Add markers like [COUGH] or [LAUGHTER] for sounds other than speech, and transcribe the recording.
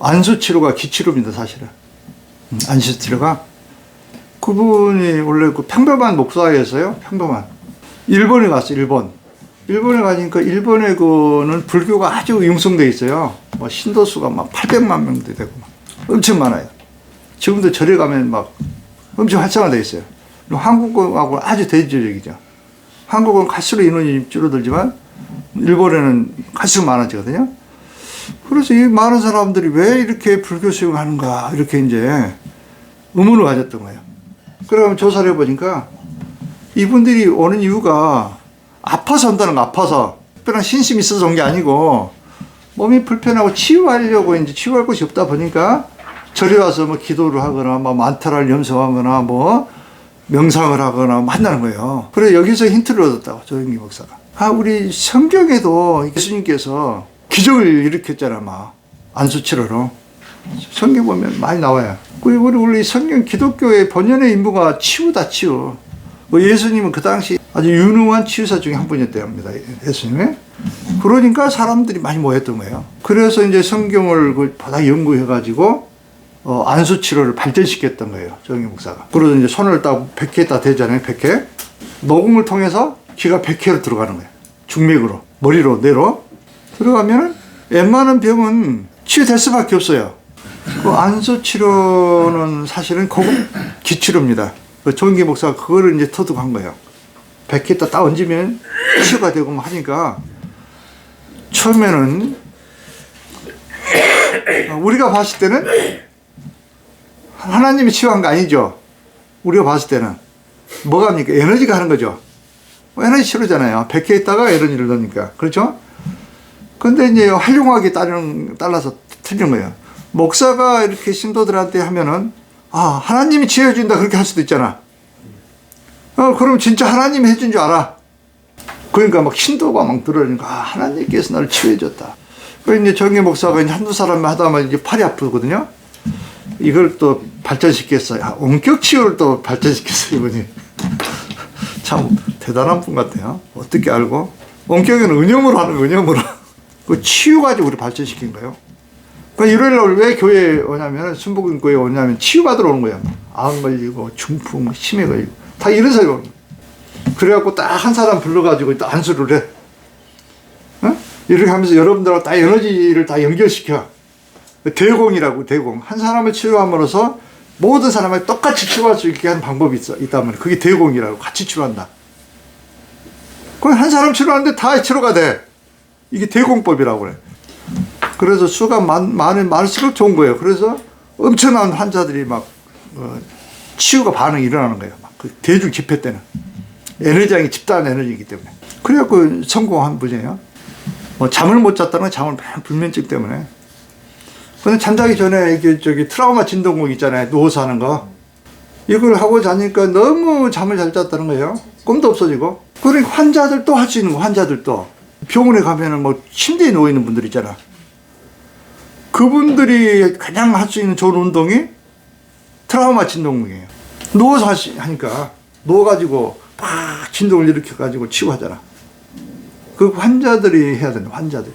안수치료가 기치료입니다, 사실은. 음, 안수치료가. 그분이 원래 그 평범한 목사였어요, 평범한. 일본에 갔어요, 일본. 일본에 가니까 일본에 그는 불교가 아주 융성돼 있어요. 뭐 신도수가 막 800만 명도 되고 막 엄청 많아요. 지금도 절에 가면 막 엄청 활성화돼 있어요. 한국하고 아주 대조적이죠. 한국은 갈수록 인원이 줄어들지만 일본에는 갈수록 많아지거든요. 그래서 이 많은 사람들이 왜 이렇게 불교 수용 하는가 이렇게 이제 의문을 가졌던 거예요. 그러면 조사를 해보니까 이분들이 오는 이유가 아파서 온다는 거 아파서 특별한 신심이 있어서 온 게 아니고 몸이 불편하고 치유하려고 이제 치유할 곳이 없다 보니까 절에 와서 뭐 기도를 하거나 뭐 만타를 염성하거나 뭐 명상을 하거나 만나는 거예요. 그래 여기서 힌트를 얻었다고 조영기 목사가. 아 우리 성경에도 예수님께서 기적을 일으켰잖아 막 안수치료로. 성경 보면 많이 나와요. 우리 우리 우리 성경 기독교의 본연의 임무가 치유다 치유. 뭐 예수님은 그 당시 아주 유능한 치유사 중에 한 분이었다고 합니다. 예수님이. 그러니까 사람들이 많이 모였던 거예요. 그래서 이제 성경을 그 바닥 연구해가지고 어, 안수 치료를 발전시켰던 거예요. 정희 목사가. 그래서 이제 손을 딱 100회에다 대잖아요. 100회. 녹음을 통해서 기가 100회로 들어가는 거예요. 중맥으로, 머리로, 뇌로. 들어가면은 웬만한 병은 치유될 수밖에 없어요. 그 안수 치료는 사실은 고급 기치료입니다. 그 조은기 목사가 그거를 이제 터득한 거예요. 100회에다 딱 얹으면 치유가 되고 막 하니까 처음에는 우리가 봤을 때는 하나님이 치유한 거 아니죠. 우리가 봤을 때는 뭐가 합니까? 에너지가 하는 거죠. 뭐 에너지 치료잖아요. 100회 있다가 에너지를 넣으니까. 그렇죠? 근데 이제 활용하기 따르는, 따라서 틀린 거예요. 목사가 이렇게 신도들한테 하면은, 아, 하나님이 치유해준다. 그렇게 할 수도 있잖아. 어, 그럼 진짜 하나님이 해준 줄 알아. 그러니까 막 신도가 막 들어오니까, 아, 하나님께서 나를 치유해줬다. 그 이제 정계 목사가 이제 한두 사람 하다 보면 이제 팔이 아프거든요. 이걸 또 발전시켰어요. 아, 원격 치유를 또 발전시켰어요, 이분이. [LAUGHS] 참 대단한 분 같아요. 어떻게 알고? 원격은 은염으로 하는 은염으로. 그 치유 가지고 우리 발전시킨 거예요. 그 일요일 날 왜 교회에 오냐면, 순복음교회에 오냐면 치유받으러 오는 거예요. 암 걸리고, 중풍, 치매 걸리고. 다 이런 사람이 오는 거예요. 그래갖고 딱 한 사람 불러가지고 또 안수를 해. 어? 이렇게 하면서 여러분들하고 다 에너지를 다 연결시켜. 대공이라고 대공 한 사람을 치료함으로써 모든 사람을 똑같이 치료할 수 있게 하는 방법이 있어 있다면 그게 대공이라고 같이 치료한다. 그럼 한 사람 치료하는데 다 치료가 돼. 이게 대공법이라고 그래. 그래서 수가 많, 많은 많을수록 좋은 거예요. 그래서 엄청난 환자들이 막 어, 치유가 반응이 일어나는 거예요. 막그 대중 집회 때는 에너지장이 집단 에너지이기 때문에. 그래갖고 성공한 분이에요. 뭐 잠을 못 잤다는 건 잠을 맨 불면증 때문에. 근데 잠자기 전에 이게 저기 트라우마 진동곡 있잖아요. 누워서 하는 거. 이걸 하고 자니까 너무 잠을 잘 잤다는 거예요. 꿈도 없어지고. 그러니까 환자들 또 할 수 있는 거, 환자들 또. 병원에 가면은 뭐 침대에 누워 있는 분들 있잖아. 그분들이 가장 할 수 있는 좋은 운동이 트라우마 진동곡이에요. 누워서 하니까 누워가지고 막 진동을 일으켜가지고 치유하잖아. 그 환자들이 해야 된다, 환자들이.